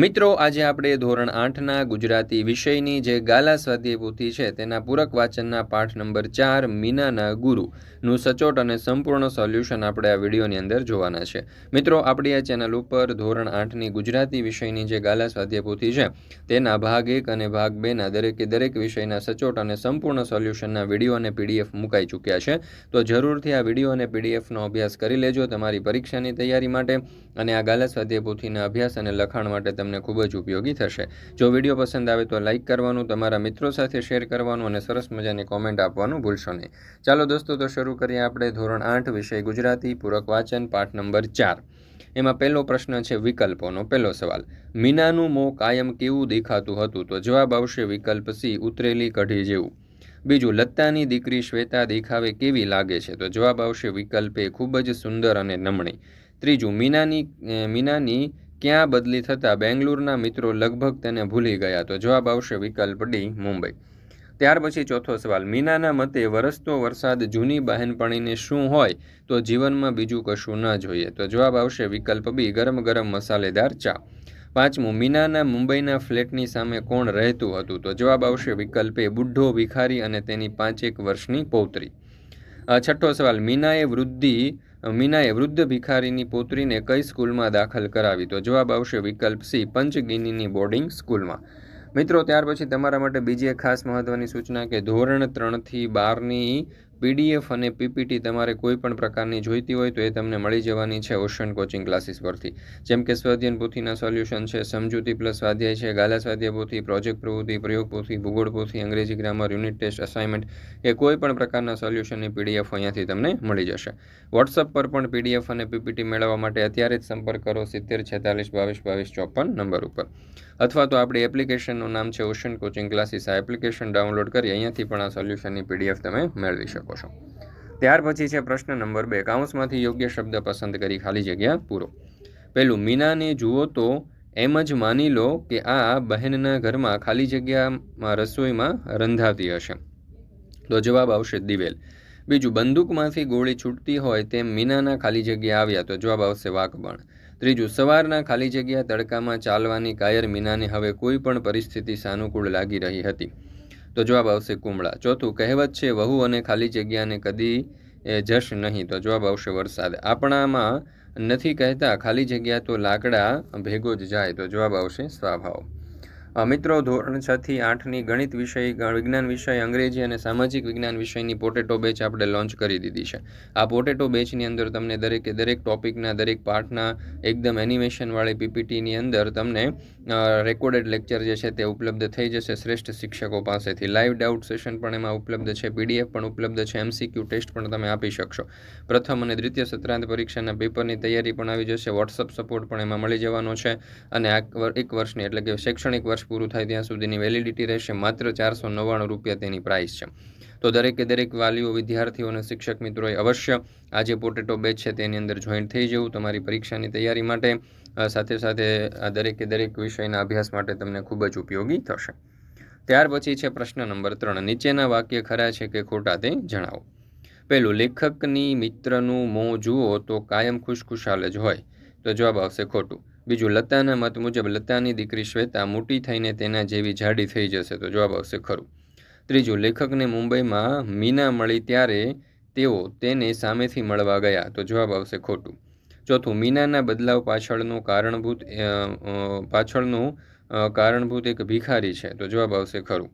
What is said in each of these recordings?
મિત્રો, આજે આપણે ધોરણ આઠના ગુજરાતી વિષયની જે ગાલા સ્વાધ્યાય પોથી છે, તેના પૂરક વાચનના પાઠ નંબર ચાર, મીનાના ગુરુનું સચોટ અને સંપૂર્ણ સોલ્યુશન આપણે આ વિડીયોની અંદર જોવાના છે. મિત્રો, આપણી આ ચેનલ ઉપર ધોરણ આઠની ગુજરાતી વિષયની જે ગાલા સ્વાધ્યાય પોથી છે, તેના ભાગ એક અને ભાગ બેના દરેકે દરેક વિષયના સચોટ અને સંપૂર્ણ સોલ્યુશનના વીડિયો અને પીડીએફ મુકાઈ ચૂક્યા છે. તો જરૂરથી આ વીડિયો અને પીડીએફનો અભ્યાસ કરી લેજો તમારી પરીક્ષાની તૈયારી માટે અને આ ગાલા સ્વાધ્યાય પોથીના અભ્યાસ અને લખાણ માટે તમને ખૂબ જ ઉપયોગી થશે. જો વીડિયો પસંદ આવે તો લાઇક કરવાનું, તમારા મિત્રો સાથે શેર કરવાનું અને સરસ મજાની કોમેન્ટ આપવાનું ભૂલશો નહીં. ચાલો દોસ્તો, તો શરૂ કરીએ આપણે ધોરણ આઠ વિષય ગુજરાતી પૂરક વાચન, પાઠ નંબર ચાર. એમાં પહેલો પ્રશ્ન છે વિકલ્પોનો પહેલો સવાલ. મીનાનું મોં કાયમ કેવું દેખાતું હતું? તો જવાબ આવશે વિકલ્પ સી, ઉતરેલી કઢી જેવું. બીજું, લત્તાની દીકરી શ્વેતા દેખાવે કેવી લાગે છે? તો જવાબ આવશે વિકલ્પ એ ખૂબ જ સુંદર અને નમણી. ત્રીજું, મીનાની મીનાની ક્યાં બદલી થતાં બેંગ્લુરના મિત્રો લગભગ તેને ભૂલી ગયા તો જવાબ આવશે વિકલ્પ ડી, મુંબઈ. ત્યાર પછી ચોથો સવાલ, મીનાના મતે વરસતો વરસાદ જૂની બહેનપણીને શું હોય તો જીવનમાં બીજું કશું ન જોઈએ? તો જવાબ આવશે વિકલ્પ બી, ગરમ ગરમ મસાલેદાર ચા. પાંચમું, મીનાના મુંબઈના ફ્લેટની સામે કોણ રહેતું હતું? તો જવાબ આવશે વિકલ્પ બુઢ્ઢો ભિખારી અને તેની પાંચેક વર્ષની પૌત્રી. છઠ્ઠો સવાલ, મીનાએ વૃદ્ધિ મીનાએ વૃદ્ધ ભિખારીની પૌત્રીને કઈ સ્કૂલમાં દાખલ કરાવી તો જવાબ આવશે વિકલ્પ સી, પંચગિનીની બોર્ડિંગ સ્કૂલમાં. મિત્રો, ત્યાર પછી તમારા માટે બીજી એક ખાસ મહત્ત્વની સૂચના કે ધોરણ ત્રણથી બારની પીડીએફ અને પીપીટી તમારે કોઈ પણ પ્રકારની જોઈતી હોય તો એ તમને મળી જવાની છે ઓશન કોચિંગ ક્લાસીસ પરથી. જેમ કે સ્વાધ્યન પોથીના સોલ્યુશન છે, સમજૂતી પ્લસ સ્વાધ્યાય છે, ગાલા સ્વાધ્યાય પોથી, પ્રોજેક્ટ પ્રવૃત્તિ, પ્રયોગ પોથી, ભૂગોળ પોથી, અંગ્રેજી ગ્રામર, યુનિટ ટેસ્ટ અસાઇનમેન્ટ એ કોઈ પણ પ્રકારના સોલ્યુશનની પીડીએફ અહીંયાથી તમને મળી જશે. વોટ્સઅપ પર પણ પીડીએફ અને પીપીટી મેળવવા માટે અત્યારે જ સંપર્ક કરો સિત્તેર છેતાલીસ બાવીસ બાવીસ ચોપન નંબર ઉપર. અથવા તો આપણી એપ્લિકેશનનું નામ છે ઓશન કોચિંગ ક્લાસીસ. આ એપ્લિકેશન ડાઉનલોડ કરી અહીંયાથી પણ આ સોલ્યુશનની પીડીએફ તમે મેળવી શકો. છો. ત્યાર પછી છે પ્રશ્ન નંબર બે. કાઉન્સમાંથી યોગ્ય શબ્દ પસંદ કરી ખાલી જગ્યા પૂરો. પહેલું, મીનાને જુઓ તો એમ જ માની લો કે આ બહેનના ઘરમાં ખાલી જગ્યામાં રસોઈમાં રંધાતી હશે. તો જવાબ આવશે દિવેલ. બીજું, બંદૂકમાંથી ગોળી છૂટતી હોય તેમ મીનાના ખાલી જગ્યા આવ્યા તો જવાબ આવશે વાકબણ ત્રીજું, સવારના ખાલી જગ્યા તડકામાં ચાલવાની કાયર મીનાને હવે કોઈ પણ પરિસ્થિતિ સાનુકૂળ લાગી રહી હતી. તો જવાબ આવશે કુમળા. ચોથું, કહેવત છે, વહુ અને ખાલી જગ્યાને કદી, એ, જશ નહીં. તો જવાબ આવશે વરસાદ. આપણામાં નથી કહેતા, ખાલી જગ્યા તો લાકડા ભેગો જ જાય. તો જવાબ આવશે સ્વભાવ. મિત્રો, ધોરણ છ થી આઠની ગણિત વિષય વિજ્ઞાન વિષય, અંગ્રેજી અને સામાજિક વિજ્ઞાન વિષયની પોટેટો બેચ આપણે લોન્ચ કરી દીધી છે. આ પોટેટો બેચની અંદર તમને દરેકે દરેક ટોપિકના, દરેક પાઠના, એકદમ એનિમેશનવાળી પીપીટીની અંદર તમને રેકોર્ડેડ લેક્ચર જે છે તે ઉપલબ્ધ થઈ જશે શ્રેષ્ઠ શિક્ષકો પાસેથી. લાઈવ ડાઉટ સેશન પણ એમાં ઉપલબ્ધ છે પીડીએફ પણ ઉપલબ્ધ છે એમસીક્યુ ટેસ્ટ પણ તમે આપી શકશો. પ્રથમ અને દ્વિતીય સત્રાંત પરીક્ષાના પેપરની તૈયારી પણ આવી જશે વોટ્સઅપ સપોર્ટ પણ એમાં મળી જવાનો છે અને આ એક વર્ષની એટલે કે શૈક્ષણિક વર્ષ પૂરું થાય ત્યાં સુધીની વેલિડિટી રહેશે. માત્ર ચારસો નવ્વાણું રૂપિયા તેની પ્રાઇસ છે. તો દરેકે દરેક વાલીઓ, વિદ્યાર્થીઓ અને શિક્ષક મિત્રોએ અવશ્ય આ પોટેટો બેચ છે તેની અંદર જોઈન્ટ થઈ જવું તમારી પરીક્ષાની તૈયારી માટે. સાથે સાથે આ દરેકે દરેક વિષયના અભ્યાસ માટે તમને ખૂબ જ ઉપયોગી થશે. ત્યાર પછી છે પ્રશ્ન નંબર ત્રણ. નીચેના વાક્ય ખરા છે કે ખોટા તે જણાવો. પહેલું, લેખકની મિત્રનું મોં જુઓ તો કાયમ ખુશખુશાલ જ હોય. તો જવાબ આવશે ખોટું. બીજું લતાના મત મુજબ લતાની દીકરી શ્વેતા મોટી થઈને તેના જેવી જાડી થઈ જશે, તો જવાબ આવશે ખરું. ત્રીજું, લેખકને મુંબઈમાં મીના મળી ત્યારે તેઓ તેને સામેથી મળવા ગયા, તો જવાબ આવશે ખોટું. ચોથું, મીનાના બદલાવ પાછળનું કારણભૂત પાછળનું કારણભૂત એક ભિખારી છે, તો જવાબ આવશે ખરું.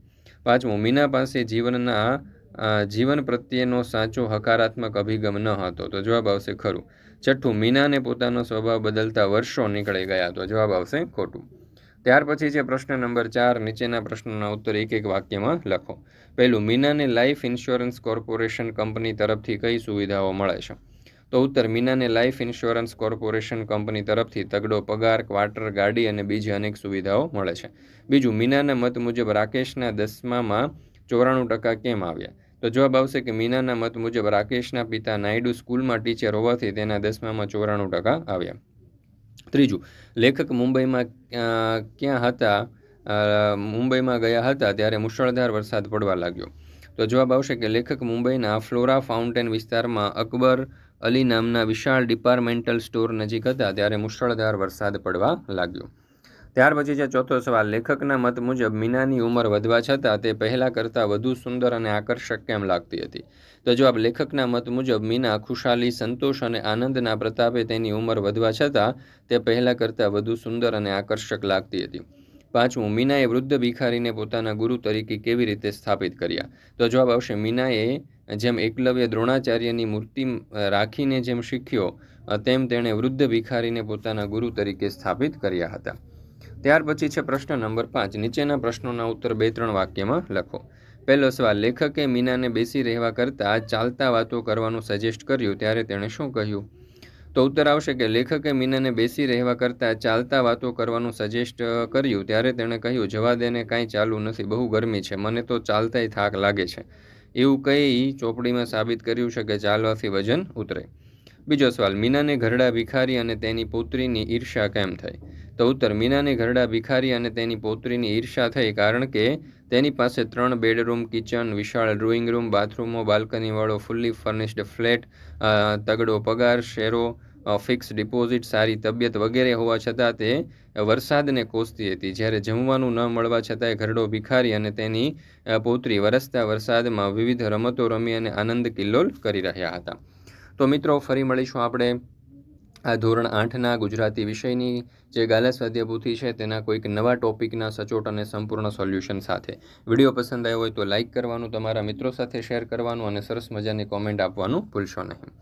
પાંચમું, મીના પાસે જીવનના જીવન પ્રત્યેનો સાચો હકારાત્મક અભિગમ ન હતો. તો જવાબ આવશે ખરું. છઠ્ઠું મીનાને પોતાનો સ્વભાવ બદલતા વર્ષો નીકળી ગયા. તો જવાબ આવશે ખોટું. ત્યાર પછી છે પ્રશ્ન નંબર ચાર. નીચેના પ્રશ્નોના ઉત્તર એક એક વાક્યમાં લખો. પહેલું, મીનાને લાઈફ ઇન્સ્યોરન્સ કોર્પોરેશન કંપની તરફથી કઈ સુવિધાઓ મળે છે? તો ઉત્તર, મીનાને લાઈફ ઇન્સ્યોરન્સ કોર્પોરેશન કંપની તરફથી તગડો પગાર, ક્વાર્ટર, ગાડી અને બીજી અનેક સુવિધાઓ મળે છે. બીજું, મીનાના મત મુજબ રાકેશના દસમામાં ચોરાણું ટકા કેમ આવ્યા? તો જવાબ આવશે કે મીનાના મત મુજબ રાકેશના પિતા નાયડુ સ્કૂલમાં ટીચર હોવાથી તેના દસમામાં ચોરાણું ટકા આવ્યા. ત્રીજું, લેખક મુંબઈમાં ક્યાં હતા? મુંબઈમાં ગયા હતા ત્યારે મુશળધાર વરસાદ પડવા લાગ્યો. તો જવાબ આવશે કે લેખક મુંબઈના ફ્લોરા ફાઉન્ટેન વિસ્તારમાં અકબર અલી નામના વિશાળ ડિપાર્ટમેન્ટલ સ્ટોર નજીક હતા ત્યારે મુશળધાર વરસાદ પડવા લાગ્યો. ત્યાર પછી છે ચોથો સવાલ, લેખકના મત મુજબ મીનાની ઉંમર વધવા છતાં તે પહેલાં કરતાં વધુ સુંદર અને આકર્ષક કેમ લાગતી હતી? તો જવાબ, લેખકના મત મુજબ મીના ખુશાલી, સંતોષ અને આનંદના પ્રતાપે તેની ઉંમર વધવા છતાં તે પહેલાં કરતાં વધુ સુંદર અને આકર્ષક લાગતી હતી. પાંચમું, મીનાએ વૃદ્ધ ભિખારીને પોતાના ગુરુ તરીકે કેવી રીતે સ્થાપિત કર્યા? તો જવાબ આવશે, મીનાએ જેમ એકલવ્ય દ્રોણાચાર્યની મૂર્તિ રાખીને જેમ શીખ્યો, તેમ તેણે વૃદ્ધ ભિખારીને પોતાના ગુરુ તરીકે સ્થાપિત કર્યા હતા. ત્યાર પછી છે પ્રશ્ન નંબર પાંચ. નીચેના પ્રશ્નોના ઉત્તર બે ત્રણ વાક્યમાં લખો. પહેલો સવાલ, લેખકે મીનાને બેસી રહેવા કરતાં ચાલતા વાતો કરવાનું સજેસ્ટ કર્યું, ત્યારે તેણે શું કહ્યું? તો ઉત્તર આવશે કે લેખકે મીનાને બેસી રહેવા કરતાં ચાલતા વાતો કરવાનું સજેસ્ટ કર્યું, ત્યારે તેણે કહ્યું જવા દેને કાંઈ ચાલુ નથી, બહુ ગરમી છે, મને તો ચાલતાય થાક લાગે છે. એવું કહી ચોપડીમાં સાબિત કર્યું છે કે ચાલવાથી વજન ઉતરે. બીજો સવાલ, મીનાને ઘરડા ભિખારી અને તેની પુત્રીની ઈર્ષા કેમ થઈ? તો ઉત્તર, મીનાને ઘરડા ભિખારી અને તેની પૌત્રીની ઈર્ષા થઈ કારણ કે તેની પાસે ત્રણ બેડરૂમ, કિચન, વિશાળ ડ્રોઈંગ રૂમ, બાથરૂમો, બાલ્કનીવાળો ફૂલ્લી ફર્નિશ્ડ ફ્લેટ તગડો પગાર, શેરો ફિક્સ ડિપોઝિટ, સારી તબિયત વગેરે હોવા છતાં તે વરસાદને કોસતી હતી. જ્યારે જમવાનું ન મળવા છતાંય ઘરડો ભિખારી અને તેની પૌત્રી વરસતા વરસાદમાં વિવિધ રમતો રમી અને આનંદ કિલ્લોલ કરી રહ્યા હતા. તો મિત્રો, ફરી મળીશું આપણે આ ધોરણ આઠના ગુજરાતી વિષયની જે ગાલા સ્વાધ્યાય પોથી છે તેના કોઈક નવા ટોપિકના સચોટ અને સંપૂર્ણ સોલ્યુશન સાથે. વીડિયો પસંદ આવ્યો હોય તો લાઇક કરવાનું, તમારા મિત્રો સાથે શેર કરવાનું અને સરસ મજાની કોમેન્ટ આપવાનું ભૂલશો નહીં.